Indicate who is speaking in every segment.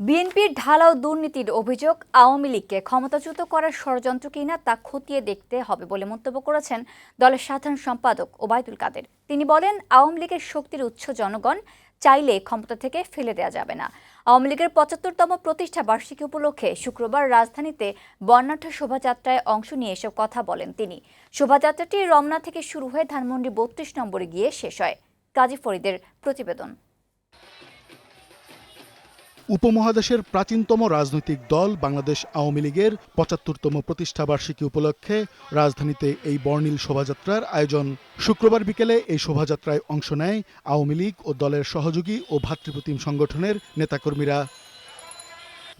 Speaker 1: বিএনপির ঢালাও দুর্নীতির অভিযোগ আওয়ামী লীগকে ক্ষমতাচ্যুত করার ষড়যন্ত্র কিনা তা খতিয়ে দেখতে হবে বলে মন্তব্য করেছেন দলের সাধারণ সম্পাদক ওবায়দুল কাদের। তিনি বলেন, আওয়ামী লীগের শক্তির উৎস জনগণ, চাইলে ক্ষমতা থেকে ফেলে দেওয়া যাবে না। আওয়ামী লীগের পঁচাত্তরতম প্রতিষ্ঠা বার্ষিকী উপলক্ষে শুক্রবার রাজধানীতে বর্ণাঢ্য শোভাযাত্রায় অংশ নিয়ে এসব কথা বলেন তিনি। শোভাযাত্রাটি রমনা থেকে শুরু হয়ে ধানমন্ডি বত্রিশ নম্বরে গিয়ে শেষ হয়। কাজী ফরিদের প্রতিবেদন।
Speaker 2: উপমহাদেশের প্রাচীনতম রাজনৈতিক দল বাংলাদেশ আওয়ামী লীগের পঁচাত্তরতম প্রতিষ্ঠাবার্ষিকী উপলক্ষে রাজধানীতে এই বর্ণিল শোভাযাত্রার আয়োজন। শুক্রবার বিকেলে এই শোভাযাত্রায় অংশ নেয় আওয়ামী লীগ ও দলের সহযোগী ও ভাতৃপ্রতিম সংগঠনের নেতাকর্মীরা।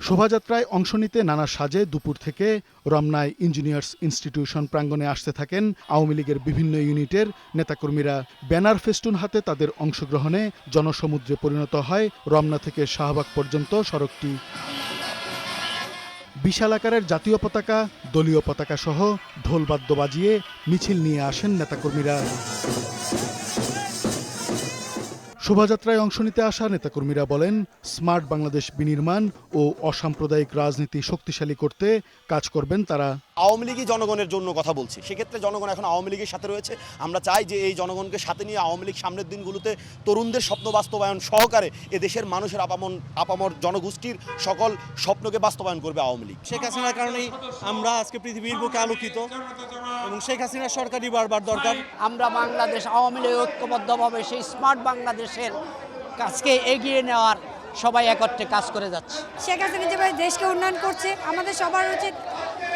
Speaker 2: শোভাযাত্রায় অংশ নিতে নানা সাজে দুপুর থেকে রমনায় ইঞ্জিনিয়ার্স ইনস্টিটিউশন প্রাঙ্গণে আসতে থাকেন আওয়ামী লীগের বিভিন্ন ইউনিটের নেতাকর্মীরা। ব্যানার ফেস্টুন হাতে তাদের অংশগ্রহণে জনসমুদ্রে পরিণত হয় রমনা থেকে শাহবাগ পর্যন্ত সড়কটি। বিশাল আকারের জাতীয় পতাকা, দলীয় পতাকা সহ ঢোলবাদ্য বাজিয়ে মিছিল নিয়ে আসেন নেতাকর্মীরা। শোভাযাত্রায় অংশ নিতে আসা নেতাকর্মীরা বলেন স্মার্ট বাংলাদেশ বিনির্মাণ ও অসাম্প্রদায়িক রাজনীতি শক্তিশালী করতে কাজ করবেন তারা।
Speaker 3: আওয়ামী লীগই জনগণের জন্য কথা বলছি। সেক্ষেত্রে জনগণ এখন আওয়ামী লীগের সাথে রয়েছে। আমরা চাই যে এই জনগণকে সাথে নিয়ে আওয়ামী লীগ সামনের দিনগুলোতে তরুণদের স্বপ্ন বাস্তবায়ন সহকারে এ দেশের মানুষের আপামন আপামর জনগোষ্ঠীর সকল স্বপ্নকে বাস্তবায়ন করবে আওয়ামী লীগ।
Speaker 4: শেখ হাসিনার কারণেই আমরা আজকে পৃথিবীর বুকে আলোকিত এবং শেখ হাসিনার সরকারই বারবার দরকার।
Speaker 5: আমরা বাংলাদেশ আওয়ামী লীগ ঐক্যবদ্ধভাবে সেই স্মার্ট বাংলাদেশের কাজকে এগিয়ে নেওয়ার সবাই একত্রে কাজ করে যাচ্ছে।
Speaker 6: শেখ হাসিনা যেভাবে দেশকে উন্নয়ন করছে আমাদের সবার উচিত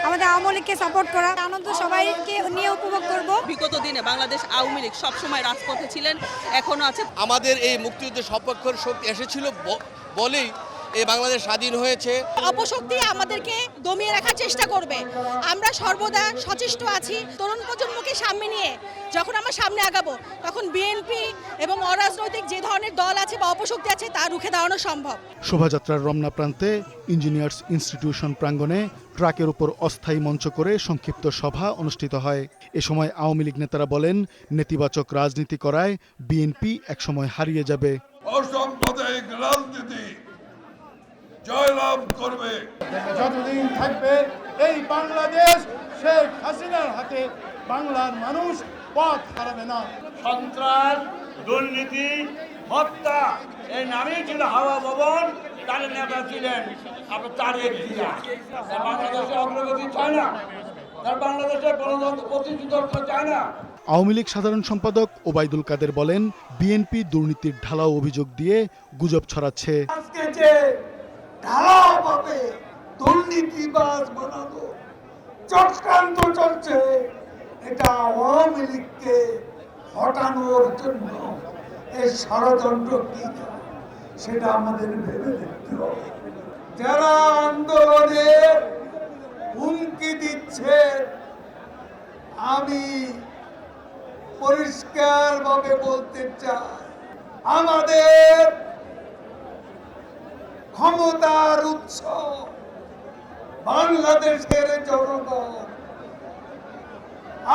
Speaker 6: আমাদের আওয়ামী লীগকে সাপোর্ট করা। আনন্দ সবাইকে নিয়ে উপভোগ করব।
Speaker 7: বিগত দিনে বাংলাদেশ আওয়ামী লীগ সবসময় রাজপথে ছিলেন এখনও আছে।
Speaker 8: আমাদের এই মুক্তিযুদ্ধের সপক্ষের শক্তি এসেছিল ব- বলেই এই বাংলাদেশ স্বাধীন হয়েছে।
Speaker 7: অপশক্তি আমাদেরকে দমিয়ে রাখার চেষ্টা করবে। আমরা সর্বদা সচেষ্ট আছি তরুণ প্রজন্মকে সামনে নিয়ে। যখন আমরা সামনে আগাবো তখন বিএনপি এবং অরাজনৈতিক যে ধরনের দল আছে বা অপশক্তি আছে তা রুখে দাঁড়ানো সম্ভব।
Speaker 2: শোভাযাত্রার রমনা প্রান্তে ইঞ্জিনিয়ার্স ইনস্টিটিউশন প্রাঙ্গণে ট্রাকের উপর অস্থায়ী মঞ্চ করে সংক্ষিপ্ত সভা অনুষ্ঠিত হয়। এ সময় আওয়ামী লীগ নেতারা বলেন নেতিবাচক রাজনীতি করায় বিএনপি একসময় হারিয়ে যাবে।
Speaker 9: অসাম্প্রদায়িক রাজনীতি জয়লাভ করবে।
Speaker 10: যতদিন থাকবে এই বাংলাদেশ শেখ হাসিনার হাতে বাংলার মানুষ পথ হারাবে না।
Speaker 4: সন্ত্রাস দুর্নীতি হত্যা এই নামেই ছিল হাওয়া ভবন তার নেতা ছিলেন আপনার তারেক জিয়া। তার বাংলাদেশে অগ্রগতি চায় না। তার বাংলাদেশের গণতন্ত্র চায় না।
Speaker 2: আওয়ামী লীগ সাধারণ সম্পাদক ওবায়দুল কাদের বলেন বিএনপি দুর্নীতির ঢালাও অভিযোগ দিয়ে গুজব ছড়াচ্ছে।
Speaker 10: আজকে যে ঢালাওভাবে দুর্নীতিবাজ বানানো চক্রান্ত চলছে, এটা আওয়ামী লীগকে হটানোর জন্য এই ষড়যন্ত্র কি সেটা আমাদের ভেবে দেখতে হবে। যারা আন্দোলনের হুমকি দিচ্ছে, আমি পরিষ্কারভাবে বলতে চাই, আমাদের ক্ষমতার উৎস বাংলাদেশের জনগণ,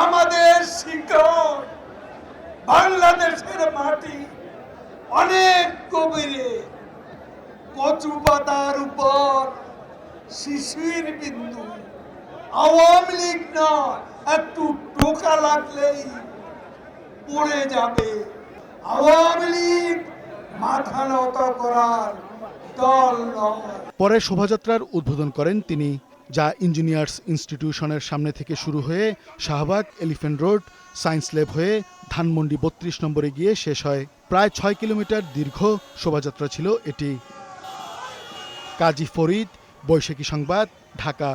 Speaker 10: আমাদের শিকড়, বাংলাদেশের মাটি, অনেক গভীরে কচু পাতার উপর শিশির বিন্দু। আওয়ামী লীগ নয়, একটু টোকা লাগলেই পড়ে যাবে। আওয়ামী লীগ মাথা নত করার
Speaker 2: পরে শোভাযাত্রার উদ্বোধন করেন তিনি, যা ইঞ্জিনিয়ার্স ইনস্টিটিউশনের সামনে থেকে শুরু হয়ে Shahbag, elephant road, science lab হয়ে ধানমন্ডি বত্রিশ নম্বরে গিয়ে শেষ হয়। প্রায় ছয় কিলোমিটার দীর্ঘ শোভাযাত্রা ছিল এটি। কাজী ফরিদ, বৈশাখী সংবাদ, ঢাকা।